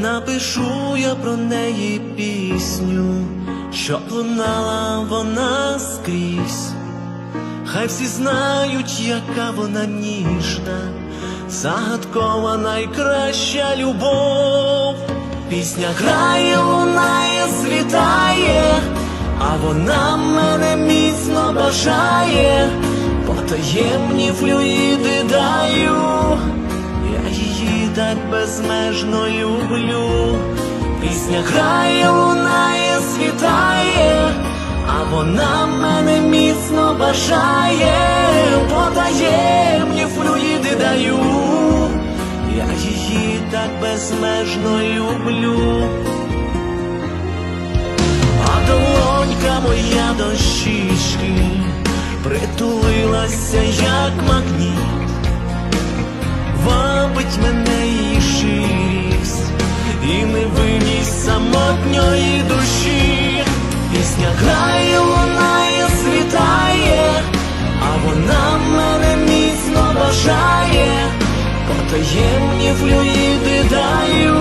Напишу я про неї пісню, щоб лунала вона скрізь. Хай всі знають, яка вона ніжна, загадкова найкраща любов. Пісня грає, лунає, світає, а вона мене міцно бажає, потаємні флюїди даю, її так безмежно люблю. Пісня грає, лунає, світає, а вона мене міцно бажає, потаємні флюїди даю, я її так безмежно люблю. А долонька моя до щічки притулилася, як магніт, бажає, потаємні флюїди даю,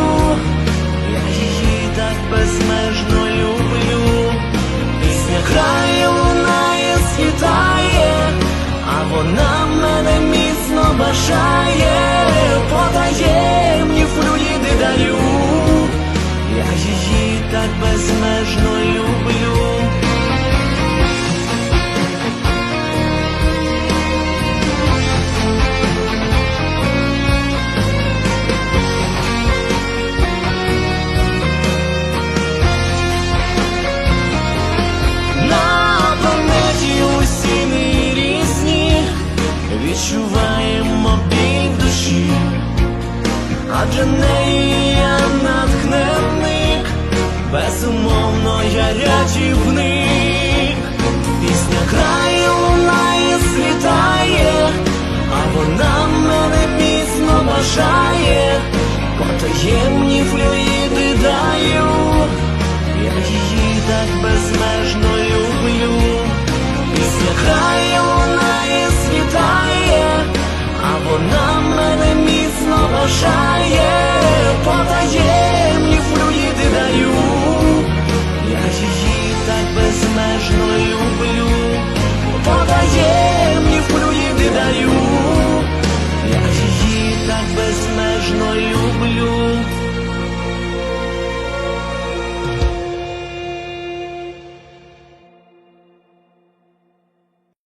я її так безмежно люблю. Пісня грає, бажає, потаємні флюїди